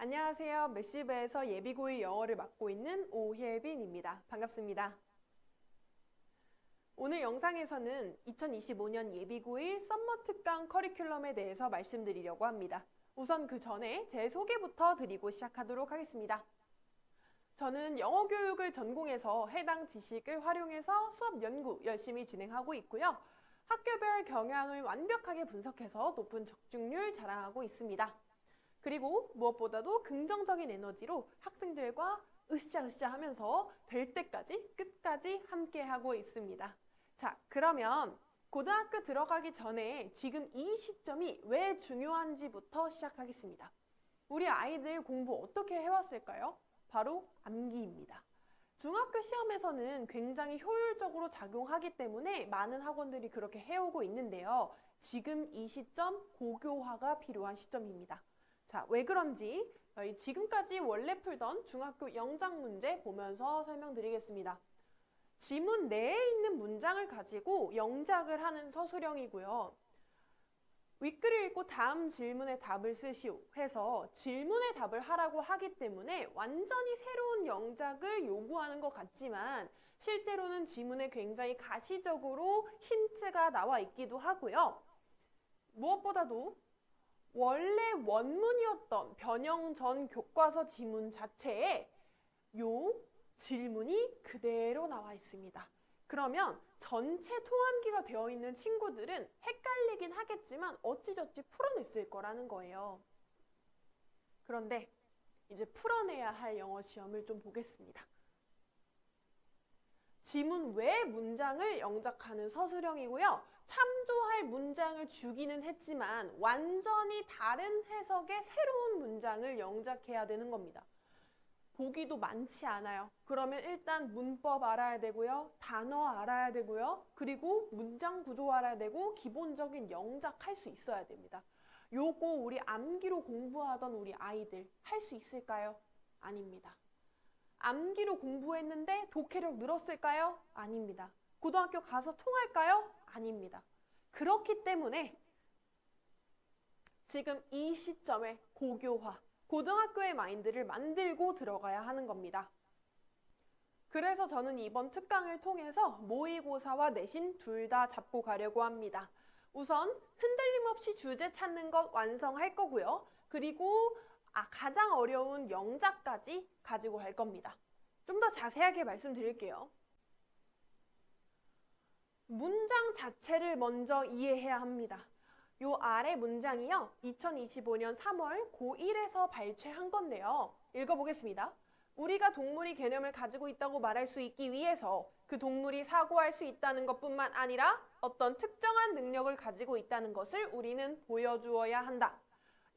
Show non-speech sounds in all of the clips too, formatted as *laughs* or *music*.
안녕하세요. 메시브에서 예비고일 영어를 맡고 있는 오혜빈입니다. 반갑습니다. 오늘 영상에서는 2025년 예비고일 썸머 특강 커리큘럼에 대해서 말씀드리려고 합니다. 우선 그 전에 제 소개부터 드리고 시작하도록 하겠습니다. 저는 영어 교육을 전공해서 해당 지식을 활용해서 수업 연구 열심히 진행하고 있고요. 학교별 경향을 완벽하게 분석해서 높은 적중률 자랑하고 있습니다. 그리고 무엇보다도 긍정적인 에너지로 학생들과 으쌰으쌰 하면서 될 때까지 끝까지 함께 하고 있습니다. 자, 그러면 고등학교 들어가기 전에 지금 이 시점이 왜 중요한지부터 시작하겠습니다. 우리 아이들 공부 어떻게 해왔을까요? 바로 암기입니다. 중학교 시험에서는 굉장히 효율적으로 작용하기 때문에 많은 학원들이 그렇게 해오고 있는데요. 지금 이 시점 고교화가 필요한 시점입니다. 자, 왜 그런지 저희 지금까지 원래 풀던 중학교 영작 문제 보면서 설명드리겠습니다. 지문 내에 있는 문장을 가지고 영작을 하는 서술형이고요. 윗글을 읽고 다음 질문에 답을 쓰시오 해서 질문에 답을 하라고 하기 때문에 완전히 새로운 영작을 요구하는 것 같지만 실제로는 지문에 굉장히 가시적으로 힌트가 나와 있기도 하고요. 무엇보다도 원래 원문이었던 변형 전 교과서 지문 자체에 요 질문이 그대로 나와 있습니다. 그러면 전체 통함기가 되어 있는 친구들은 헷갈리긴 하겠지만 어찌저찌 풀어냈을 거라는 거예요. 그런데 이제 풀어내야 할 영어 시험을 좀 보겠습니다. 지문 외 문장을 영작하는 서술형이고요. 참조할 문장을 주기는 했지만 완전히 다른 해석의 새로운 문장을 영작해야 되는 겁니다. 보기도 많지 않아요. 그러면 일단 문법 알아야 되고요. 단어 알아야 되고요. 그리고 문장 구조 알아야 되고 기본적인 영작할 수 있어야 됩니다. 요거 우리 암기로 공부하던 우리 아이들 할 수 있을까요? 아닙니다. 암기로 공부했는데 독해력 늘었을까요? 아닙니다. 고등학교 가서 통할까요? 아닙니다. 그렇기 때문에 지금 이 시점에 고교화, 고등학교의 마인드를 만들고 들어가야 하는 겁니다. 그래서 저는 이번 특강을 통해서 모의고사와 내신 둘 다 잡고 가려고 합니다. 우선 흔들림 없이 주제 찾는 것 완성할 거고요. 그리고 아, 가장 어려운 영작까지 가지고 갈 겁니다. 좀 더 자세하게 말씀드릴게요. 문장 자체를 먼저 이해해야 합니다. 요 아래 문장이요. 2025년 3월 고1에서 발췌한 건데요. 읽어보겠습니다. 우리가 동물이 개념을 가지고 있다고 말할 수 있기 위해서 그 동물이 사고할 수 있다는 것뿐만 아니라 어떤 특정한 능력을 가지고 있다는 것을 우리는 보여주어야 한다.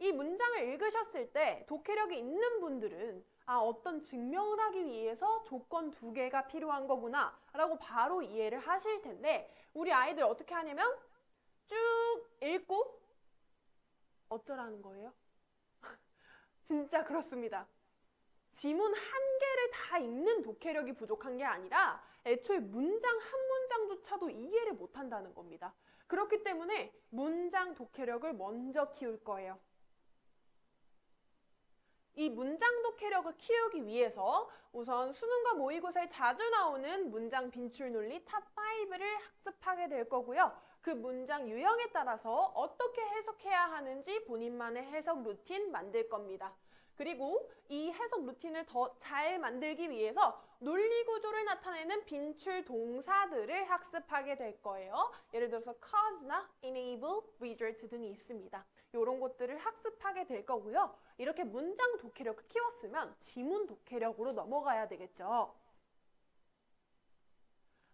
이 문장을 읽으셨을 때 독해력이 있는 분들은 아, 어떤 증명을 하기 위해서 조건 두 개가 필요한 거구나 라고 바로 이해를 하실 텐데 우리 아이들 어떻게 하냐면 쭉 읽고 어쩌라는 거예요? *laughs* 진짜 그렇습니다. 지문 한 개를 다 읽는 독해력이 부족한 게 아니라 애초에 문장 한 문장조차도 이해를 못 한다는 겁니다. 그렇기 때문에 문장 독해력을 먼저 키울 거예요. 이 문장 독해력을 키우기 위해서 우선 수능과 모의고사에 자주 나오는 문장 빈출 논리 탑 5를 학습하게 될 거고요. 그 문장 유형에 따라서 어떻게 해석해야 하는지 본인만의 해석 루틴 만들 겁니다. 그리고 이 해석 루틴을 더 잘 만들기 위해서 논리 구조를 나타내는 빈출 동사들을 학습하게 될 거예요. 예를 들어서 cause나 enable, result 등이 있습니다. 이런 것들을 학습하게 될 거고요. 이렇게 문장 독해력을 키웠으면 지문 독해력으로 넘어가야 되겠죠.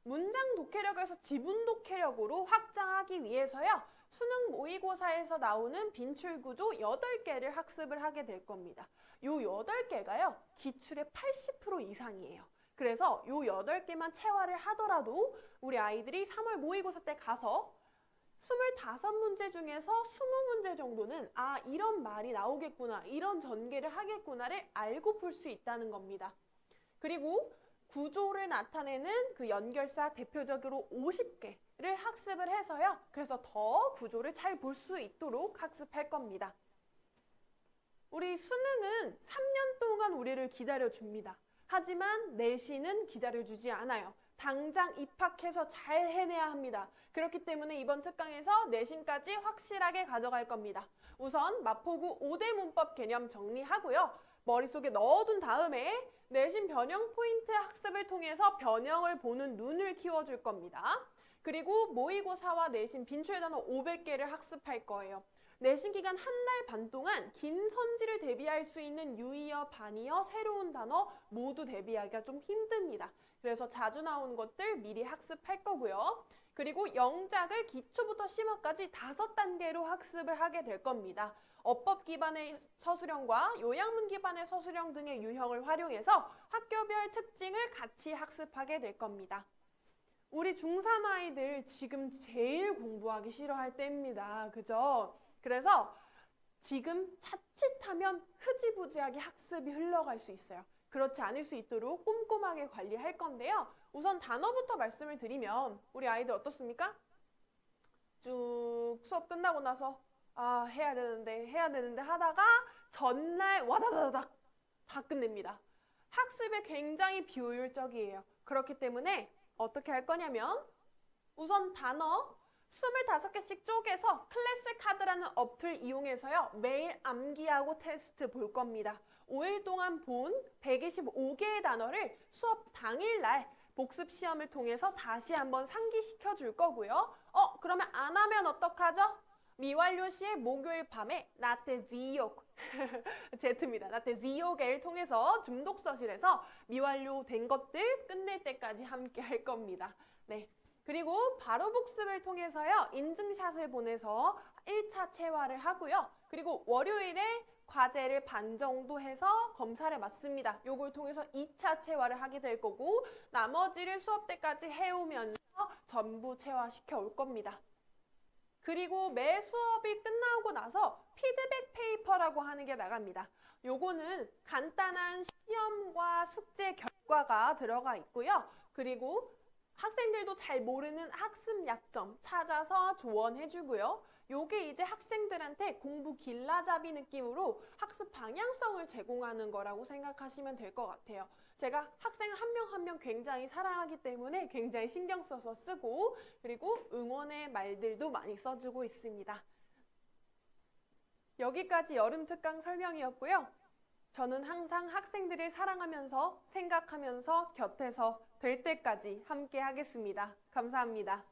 문장 독해력에서 지문 독해력으로 확장하기 위해서요. 수능 모의고사에서 나오는 빈출 구조 8개를 학습을 하게 될 겁니다. 요 8개가요. 기출의 80% 이상이에요. 그래서 요 8개만 체화를 하더라도 우리 아이들이 3월 모의고사 때 가서 25문제 중에서 20문제 정도는 아 이런 말이 나오겠구나 이런 전개를 하겠구나를 알고 풀 수 있다는 겁니다. 그리고 구조를 나타내는 그 연결사 대표적으로 50개를 학습을 해서요. 그래서 더 구조를 잘 볼 수 있도록 학습할 겁니다. 우리 수능은 3년 동안 우리를 기다려줍니다. 하지만 내신은 기다려주지 않아요. 당장 입학해서 잘 해내야 합니다. 그렇기 때문에 이번 특강에서 내신까지 확실하게 가져갈 겁니다. 우선 마포구 5대 문법 개념 정리하고요. 머릿속에 넣어둔 다음에 내신 변형 포인트 학습을 통해서 변형을 보는 눈을 키워줄 겁니다. 그리고 모의고사와 내신 빈출 단어 500개를 학습할 거예요. 내신 기간 한 달 반 동안 긴 선지를 대비할 수 있는 유의어, 반의어, 새로운 단어 모두 대비하기가 좀 힘듭니다. 그래서 자주 나오는 것들 미리 학습할 거고요. 그리고 영작을 기초부터 심화까지 다섯 단계로 학습을 하게 될 겁니다. 어법 기반의 서술형과 요양문 기반의 서술형 등의 유형을 활용해서 학교별 특징을 같이 학습하게 될 겁니다. 우리 중3 아이들 지금 제일 공부하기 싫어할 때입니다. 그죠? 그래서 지금 자칫하면 흐지부지하게 학습이 흘러갈 수 있어요. 그렇지 않을 수 있도록 꼼꼼하게 관리할 건데요. 우선 단어부터 말씀을 드리면 우리 아이들 어떻습니까? 쭉 수업 끝나고 나서 아 해야 되는데 해야 되는데 하다가 전날 와다다닥 다 끝냅니다. 학습에 굉장히 비효율적이에요. 그렇기 때문에 어떻게 할 거냐면 우선 단어 25개씩 쪼개서 클래스 카드라는 어플 이용해서요. 매일 암기하고 테스트 볼 겁니다. 5일 동안 본 125개의 단어를 수업 당일날 복습 시험을 통해서 다시 한번 상기시켜 줄 거고요. 어, 그러면 안 하면 어떡하죠? 미완료 시의 목요일 밤에 나테 지옥 *laughs* 제트입니다. 나테 지옥을 통해서 중독서실에서 미완료된 것들 끝낼 때까지 함께 할 겁니다. 네. 그리고 바로 복습을 통해서요. 인증샷을 보내서 1차 체화를 하고요. 그리고 월요일에 과제를 반 정도 해서 검사를 맞습니다. 요걸 통해서 2차 체화를 하게 될 거고 나머지를 수업 때까지 해오면서 전부 체화시켜 올 겁니다. 그리고 매 수업이 끝나고 나서 피드백 페이퍼라고 하는 게 나갑니다. 요거는 간단한 시험과 숙제 결과가 들어가 있고요. 그리고 학생들도 잘 모르는 학습 약점 찾아서 조언해 주고요. 요게 이제 학생들한테 공부 길라잡이 느낌으로 학습 방향성을 제공하는 거라고 생각하시면 될 것 같아요. 제가 학생 한 명 한 명 굉장히 사랑하기 때문에 굉장히 신경 써서 쓰고 그리고 응원의 말들도 많이 써주고 있습니다. 여기까지 여름 특강 설명이었고요. 저는 항상 학생들을 사랑하면서 생각하면서 곁에서 될 때까지 함께 하겠습니다. 감사합니다.